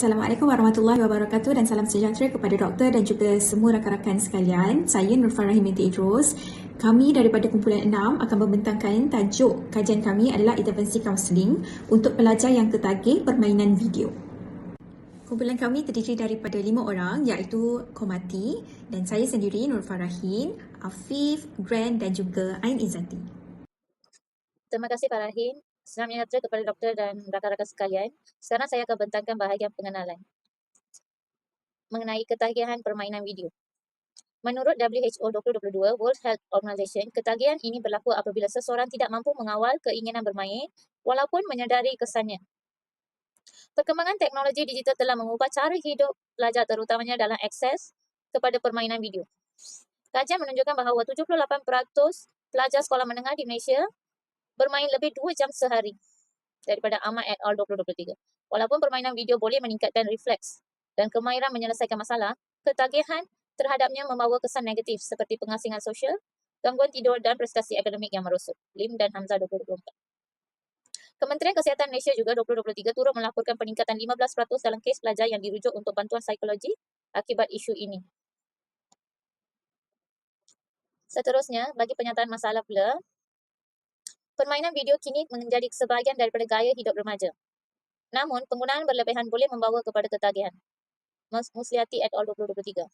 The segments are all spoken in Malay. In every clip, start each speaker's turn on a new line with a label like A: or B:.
A: Assalamualaikum warahmatullahi wabarakatuh dan salam sejahtera kepada doktor dan juga semua rakan-rakan sekalian. Saya Nur Farahim binti Idrus. Kami daripada kumpulan 6 akan membentangkan tajuk kajian kami adalah intervensi kaunseling untuk pelajar yang ketagih permainan video. Kumpulan kami terdiri daripada lima orang iaitu Komati dan saya sendiri Nur Farahin, Afif, Grand dan juga Ain Izzati.
B: Terima kasih Pak Senang menyaksikan kepada doktor dan rakan-rakan sekalian. Sekarang saya akan bentangkan bahagian pengenalan mengenai ketagihan permainan video. Menurut WHO 2022 World Health Organization, ketagihan ini berlaku apabila seseorang tidak mampu mengawal keinginan bermain walaupun menyedari kesannya. Perkembangan teknologi digital telah mengubah cara hidup pelajar terutamanya dalam akses kepada permainan video. Kajian menunjukkan bahawa 78% pelajar sekolah menengah di Malaysia bermain lebih 2 jam sehari daripada Ahmad et al. 2023. Walaupun permainan video boleh meningkatkan refleks dan kemahiran menyelesaikan masalah, ketagihan terhadapnya membawa kesan negatif seperti pengasingan sosial, gangguan tidur dan prestasi akademik yang merosot. Lim dan Hamzah 2024. Kementerian Kesihatan Malaysia juga 2023 turut melaporkan peningkatan 15% dalam kes pelajar yang dirujuk untuk bantuan psikologi akibat isu ini. Seterusnya, bagi penyataan masalah pula, Permainan video kini menjadi sebahagian daripada gaya hidup remaja. Namun, penggunaan berlebihan boleh membawa kepada ketagihan. Musliati et al. 2023.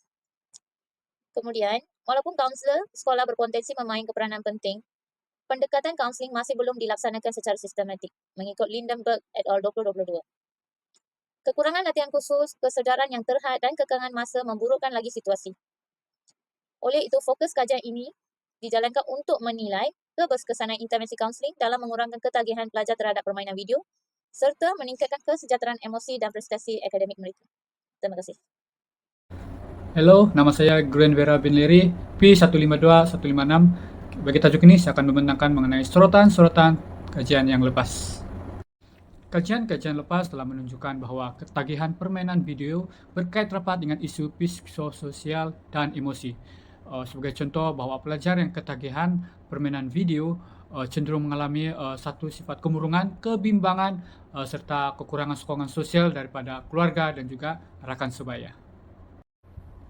B: Kemudian, walaupun kaunselor sekolah berpotensi memainkan peranan penting, pendekatan kaunseling masih belum dilaksanakan secara sistematik mengikut Lindenberg et al. 2022. Kekurangan latihan khusus, kesedaran yang terhad dan kekangan masa memburukkan lagi situasi. Oleh itu, fokus kajian ini dijalankan untuk menilai keberkesanan intervensi kaunseling dalam mengurangkan ketagihan pelajar terhadap permainan video serta meningkatkan kesejahteraan emosi dan prestasi akademik mereka. Terima kasih.
C: Hello, nama saya Grand Vera bin Leri, P152156. Bagi tajuk ini, saya akan membentangkan mengenai sorotan-sorotan kajian yang lepas. Kajian-kajian lepas telah menunjukkan bahawa ketagihan permainan video berkait rapat dengan isu psikososial dan emosi. Uh, sebagai contoh bahawa pelajar yang ketagihan permainan video uh, cenderung mengalami uh, satu sifat kemurungan, kebimbangan uh, serta kekurangan sokongan sosial daripada keluarga dan juga rakan sebaya.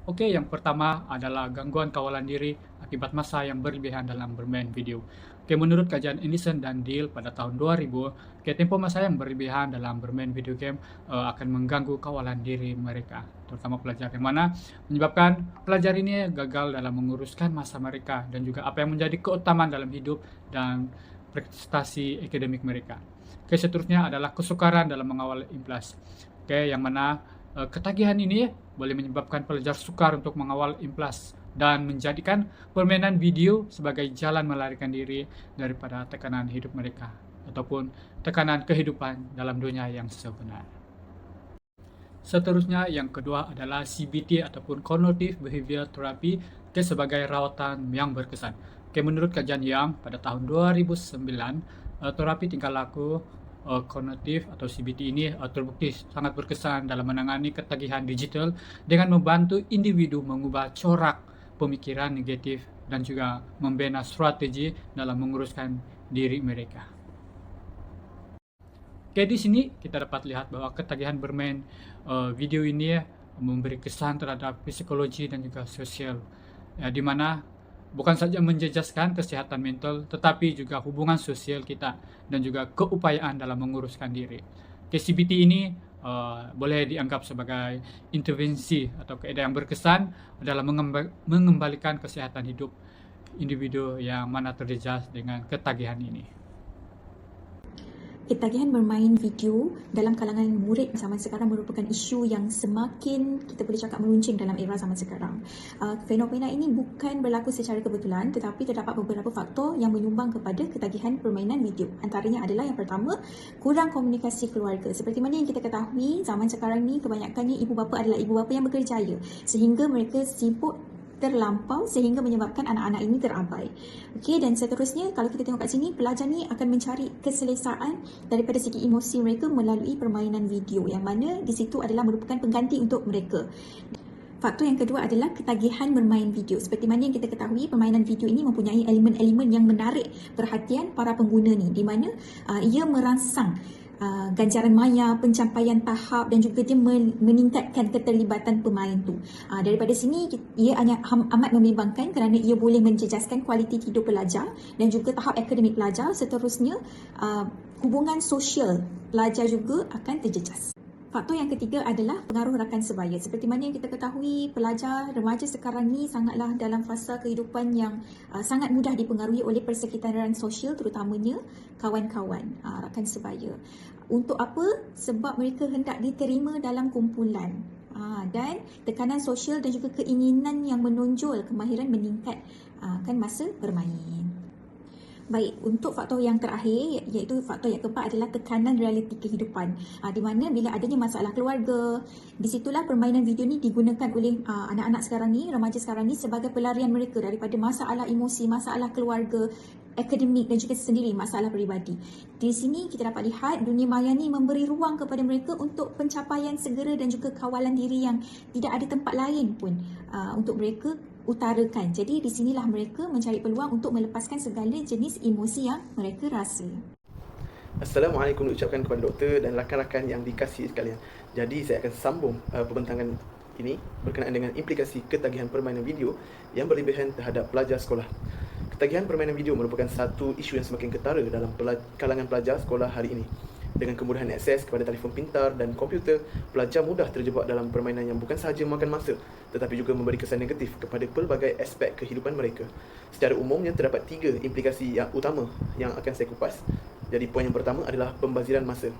C: Okey, yang pertama adalah gangguan kawalan diri akibat masa yang berlebihan dalam bermain video. Okay, menurut kajian Anderson dan Deal pada tahun 2000, okay, tempoh masa yang berlebihan dalam bermain video game uh, akan mengganggu kawalan diri mereka, terutama pelajar yang mana menyebabkan pelajar ini gagal dalam menguruskan masa mereka dan juga apa yang menjadi keutamaan dalam hidup dan prestasi akademik mereka. Okay, seterusnya adalah kesukaran dalam mengawal implas. Okay, yang mana uh, ketagihan ini boleh menyebabkan pelajar sukar untuk mengawal implas dan menjadikan permainan video sebagai jalan melarikan diri daripada tekanan hidup mereka ataupun tekanan kehidupan dalam dunia yang sebenar. Seterusnya yang kedua adalah CBT ataupun Cognitive Behavior Therapy ke sebagai rawatan yang berkesan. Okay, menurut kajian yang pada tahun 2009, uh, terapi tingkah laku kognitif atau CBT ini uh, terbukti sangat berkesan dalam menangani ketagihan digital dengan membantu individu mengubah corak pemikiran negatif dan juga membina strategi dalam menguruskan diri mereka. Oke, di sini kita dapat lihat bahwa ketagihan bermain uh, video ini memberi kesan terhadap psikologi dan juga sosial, ya, di mana bukan saja menjejaskan kesehatan mental, tetapi juga hubungan sosial kita dan juga keupayaan dalam menguruskan diri. KCBT ini uh, boleh dianggap sebagai intervensi atau keadaan yang berkesan dalam mengembalikan kesehatan hidup individu yang mana terjejas dengan ketagihan ini
A: ketagihan bermain video dalam kalangan murid zaman sekarang merupakan isu yang semakin kita boleh cakap meruncing dalam era zaman sekarang. Uh, fenomena ini bukan berlaku secara kebetulan tetapi terdapat beberapa faktor yang menyumbang kepada ketagihan permainan video. Antaranya adalah yang pertama, kurang komunikasi keluarga. Seperti mana yang kita ketahui, zaman sekarang ni kebanyakannya ibu bapa adalah ibu bapa yang berkerjaya sehingga mereka sibuk terlampau sehingga menyebabkan anak-anak ini terabai. Okey dan seterusnya kalau kita tengok kat sini pelajar ni akan mencari keselesaan daripada segi emosi mereka melalui permainan video yang mana di situ adalah merupakan pengganti untuk mereka. Faktor yang kedua adalah ketagihan bermain video. Seperti mana yang kita ketahui, permainan video ini mempunyai elemen-elemen yang menarik perhatian para pengguna ni di mana uh, ia merangsang uh, ganjaran maya, pencapaian tahap dan juga dia meningkatkan keterlibatan pemain tu. Uh, daripada sini ia amat membimbangkan kerana ia boleh menjejaskan kualiti hidup pelajar dan juga tahap akademik pelajar seterusnya uh, hubungan sosial pelajar juga akan terjejas. Faktor yang ketiga adalah pengaruh rakan sebaya. Seperti mana yang kita ketahui, pelajar remaja sekarang ni sangatlah dalam fasa kehidupan yang uh, sangat mudah dipengaruhi oleh persekitaran sosial terutamanya kawan-kawan, uh, rakan sebaya. Untuk apa? Sebab mereka hendak diterima dalam kumpulan. Uh, dan tekanan sosial dan juga keinginan yang menonjol kemahiran meningkat uh, kan masa bermain. Baik, untuk faktor yang terakhir iaitu faktor yang keempat adalah tekanan realiti kehidupan. Uh, di mana bila adanya masalah keluarga, di situlah permainan video ni digunakan oleh uh, anak-anak sekarang ni, remaja sekarang ni sebagai pelarian mereka daripada masalah emosi, masalah keluarga, akademik dan juga sendiri masalah peribadi. Di sini kita dapat lihat dunia maya ni memberi ruang kepada mereka untuk pencapaian segera dan juga kawalan diri yang tidak ada tempat lain pun uh, untuk mereka utarakan. Jadi di sinilah mereka mencari peluang untuk melepaskan segala jenis emosi yang mereka rasa.
D: Assalamualaikum ucapkan kepada doktor dan rakan-rakan yang dikasihi sekalian. Jadi saya akan sambung uh, pembentangan ini berkenaan dengan implikasi ketagihan permainan video yang berlebihan terhadap pelajar sekolah. Ketagihan permainan video merupakan satu isu yang semakin ketara dalam kalangan pelajar sekolah hari ini. Dengan kemudahan akses kepada telefon pintar dan komputer, pelajar mudah terjebak dalam permainan yang bukan sahaja makan masa tetapi juga memberi kesan negatif kepada pelbagai aspek kehidupan mereka. Secara umumnya terdapat tiga implikasi yang utama yang akan saya kupas. Jadi poin yang pertama adalah pembaziran masa.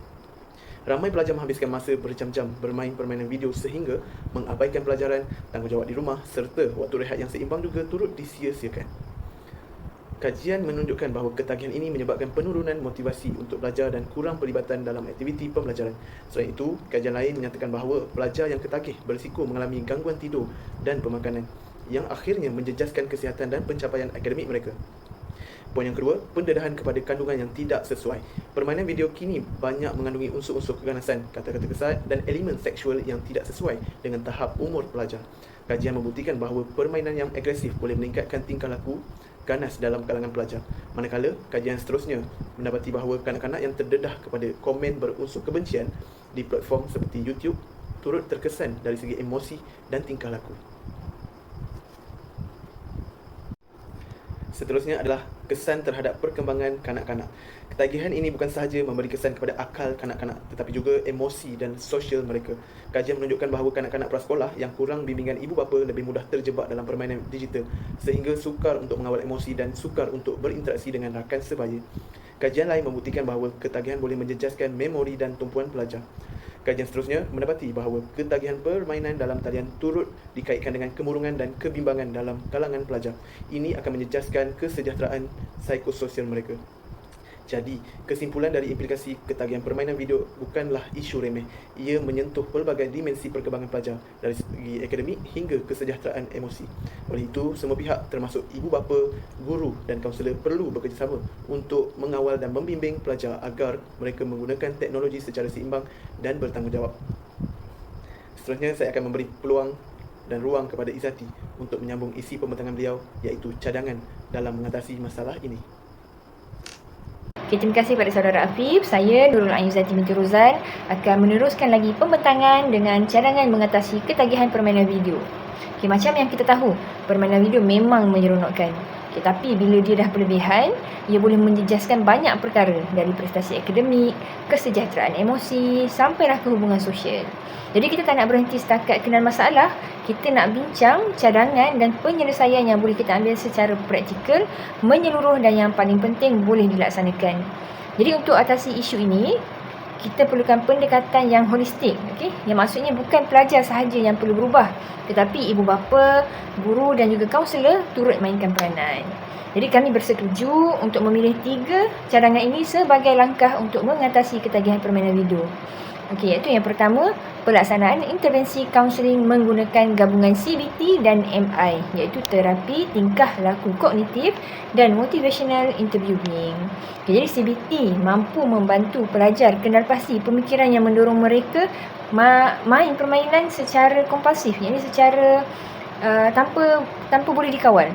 D: Ramai pelajar menghabiskan masa berjam-jam bermain permainan video sehingga mengabaikan pelajaran, tanggungjawab di rumah serta waktu rehat yang seimbang juga turut disia-siakan. Kajian menunjukkan bahawa ketagihan ini menyebabkan penurunan motivasi untuk belajar dan kurang pelibatan dalam aktiviti pembelajaran. Selain itu, kajian lain menyatakan bahawa pelajar yang ketagih berisiko mengalami gangguan tidur dan pemakanan yang akhirnya menjejaskan kesihatan dan pencapaian akademik mereka. Poin yang kedua, pendedahan kepada kandungan yang tidak sesuai. Permainan video kini banyak mengandungi unsur-unsur keganasan, kata-kata kesat dan elemen seksual yang tidak sesuai dengan tahap umur pelajar. Kajian membuktikan bahawa permainan yang agresif boleh meningkatkan tingkah laku ganas dalam kalangan pelajar. Manakala, kajian seterusnya mendapati bahawa kanak-kanak yang terdedah kepada komen berunsur kebencian di platform seperti YouTube turut terkesan dari segi emosi dan tingkah laku. Seterusnya adalah kesan terhadap perkembangan kanak-kanak. Ketagihan ini bukan sahaja memberi kesan kepada akal kanak-kanak tetapi juga emosi dan sosial mereka. Kajian menunjukkan bahawa kanak-kanak prasekolah yang kurang bimbingan ibu bapa lebih mudah terjebak dalam permainan digital sehingga sukar untuk mengawal emosi dan sukar untuk berinteraksi dengan rakan sebaya. Kajian lain membuktikan bahawa ketagihan boleh menjejaskan memori dan tumpuan pelajar. Kajian seterusnya mendapati bahawa ketagihan permainan dalam talian turut dikaitkan dengan kemurungan dan kebimbangan dalam kalangan pelajar. Ini akan menjejaskan kesejahteraan psikososial mereka. Jadi, kesimpulan dari implikasi ketagihan permainan video bukanlah isu remeh. Ia menyentuh pelbagai dimensi perkembangan pelajar dari segi akademik hingga kesejahteraan emosi. Oleh itu, semua pihak termasuk ibu bapa, guru dan kaunselor perlu bekerjasama untuk mengawal dan membimbing pelajar agar mereka menggunakan teknologi secara seimbang dan bertanggungjawab. Seterusnya, saya akan memberi peluang dan ruang kepada Izati untuk menyambung isi pembentangan beliau iaitu cadangan dalam mengatasi masalah ini.
E: Okay, terima kasih kepada saudara Afif. Saya Nurul Ayuzati binti Rozan akan meneruskan lagi pembentangan dengan cadangan mengatasi ketagihan permainan video. Okay, macam yang kita tahu, permainan video memang menyeronokkan. Okay, tapi bila dia dah berlebihan, ia boleh menjejaskan banyak perkara dari prestasi akademik, kesejahteraan emosi sampailah ke hubungan sosial. Jadi kita tak nak berhenti setakat kenal masalah, kita nak bincang cadangan dan penyelesaian yang boleh kita ambil secara praktikal, menyeluruh dan yang paling penting boleh dilaksanakan. Jadi untuk atasi isu ini, kita perlukan pendekatan yang holistik, okey? Yang maksudnya bukan pelajar sahaja yang perlu berubah, tetapi ibu bapa, guru dan juga kaunselor turut mainkan peranan. Jadi kami bersetuju untuk memilih tiga cadangan ini sebagai langkah untuk mengatasi ketagihan permainan video. Okey, iaitu yang pertama, pelaksanaan intervensi kaunseling menggunakan gabungan CBT dan MI, iaitu terapi tingkah laku kognitif dan motivational interviewing. Okay, jadi CBT mampu membantu pelajar kenal pasti pemikiran yang mendorong mereka ma- main permainan secara kompulsif, iaitu secara uh, tanpa tanpa boleh dikawal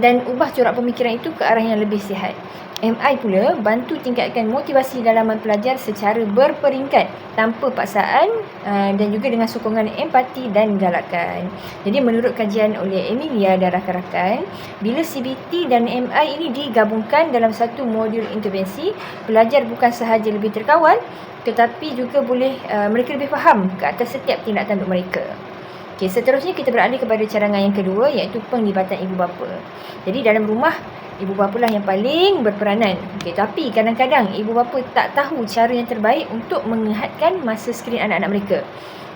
E: dan ubah corak pemikiran itu ke arah yang lebih sihat. MI pula bantu tingkatkan motivasi dalaman pelajar secara berperingkat tanpa paksaan uh, dan juga dengan sokongan empati dan galakan. Jadi menurut kajian oleh Emilia dan rakan-rakan, bila CBT dan MI ini digabungkan dalam satu modul intervensi, pelajar bukan sahaja lebih terkawal tetapi juga boleh uh, mereka lebih faham ke atas setiap tindak tanduk mereka. Okey, seterusnya kita beralih kepada cadangan yang kedua iaitu penglibatan ibu bapa. Jadi dalam rumah ibu bapa lah yang paling berperanan. Okey, tapi kadang-kadang ibu bapa tak tahu cara yang terbaik untuk mengehatkan masa skrin anak-anak mereka.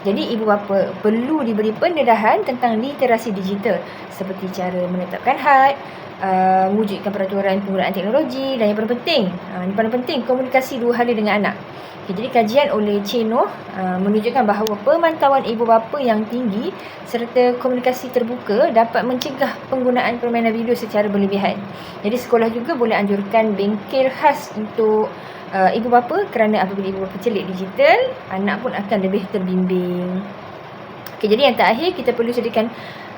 E: Jadi ibu bapa perlu diberi pendedahan tentang literasi digital seperti cara menetapkan had, uh, mewujudkan peraturan penggunaan teknologi dan yang paling penting, uh, yang paling penting komunikasi dua hala dengan anak. Okay, jadi kajian oleh Cheno uh, menunjukkan bahawa pemantauan ibu bapa yang tinggi serta komunikasi terbuka dapat mencegah penggunaan permainan video secara berlebihan. Jadi sekolah juga boleh anjurkan bengkel khas untuk uh, ibu bapa kerana apabila ibu bapa celik digital, anak pun akan lebih terbimbing. Okay, jadi yang terakhir kita perlu sediakan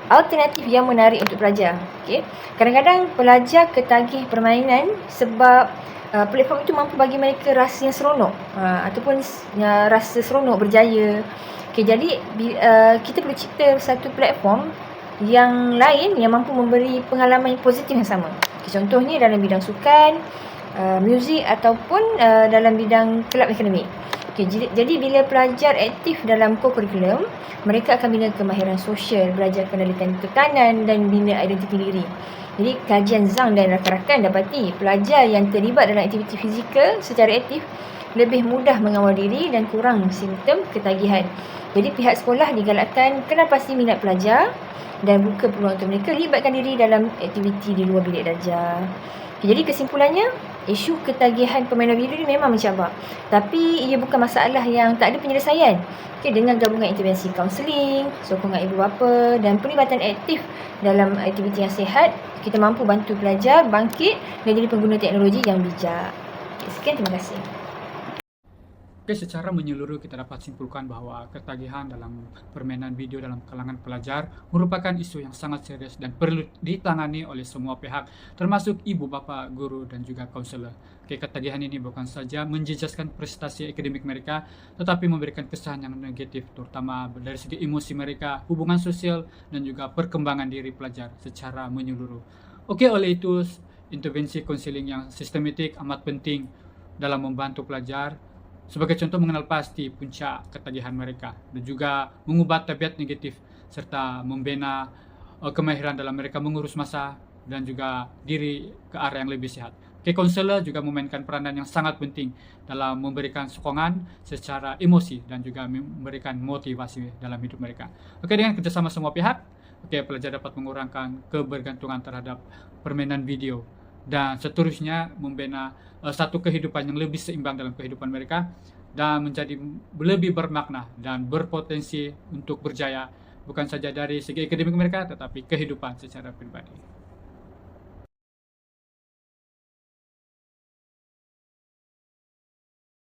E: alternatif yang menarik untuk pelajar. Okay. Kadang-kadang pelajar ketagih permainan sebab uh, platform itu mampu bagi mereka rasa yang seronok uh, ataupun uh, rasa seronok berjaya. Okay, jadi uh, kita perlu cipta satu platform yang lain yang mampu memberi pengalaman yang positif yang sama. Okay, contohnya dalam bidang sukan, uh, muzik ataupun uh, dalam bidang kelab akademik. Okay, jadi, jadi bila pelajar aktif dalam co-curriculum, mereka akan bina kemahiran sosial, belajar kendalikan tekanan dan bina identiti diri. Jadi kajian Zhang dan rakan-rakan dapati pelajar yang terlibat dalam aktiviti fizikal secara aktif lebih mudah mengawal diri dan kurang simptom ketagihan. Jadi pihak sekolah digalakkan kena pasti minat pelajar dan buka peluang untuk mereka libatkan diri dalam aktiviti di luar bilik darjah. Jadi kesimpulannya, isu ketagihan permainan video ni memang mencabar. Tapi ia bukan masalah yang tak ada penyelesaian. Okay, dengan gabungan intervensi kaunseling, sokongan ibu bapa dan pelibatan aktif dalam aktiviti yang sihat, kita mampu bantu pelajar bangkit dan jadi pengguna teknologi yang bijak. Okay, sekian, terima kasih.
C: Oke, secara menyeluruh kita dapat simpulkan bahwa ketagihan dalam permainan video dalam kalangan pelajar merupakan isu yang sangat serius dan perlu ditangani oleh semua pihak, termasuk ibu bapa, guru dan juga konselor. Oke, ketagihan ini bukan saja menjejaskan prestasi akademik mereka, tetapi memberikan kesan yang negatif, terutama dari segi emosi mereka, hubungan sosial dan juga perkembangan diri pelajar secara menyeluruh. Oke, oleh itu intervensi konseling yang sistematik amat penting dalam membantu pelajar sebagai contoh mengenal pasti puncak ketagihan mereka dan juga mengubah tabiat negatif serta membina uh, kemahiran dalam mereka mengurus masa dan juga diri ke arah yang lebih sehat. Oke, konselor juga memainkan peranan yang sangat penting dalam memberikan sokongan secara emosi dan juga memberikan motivasi dalam hidup mereka. Oke, dengan kerjasama semua pihak, oke, pelajar dapat mengurangkan kebergantungan terhadap permainan video dan seterusnya membina uh, satu kehidupan yang lebih seimbang dalam kehidupan mereka dan menjadi lebih bermakna dan berpotensi untuk berjaya bukan saja dari segi akademik mereka tetapi kehidupan secara pribadi.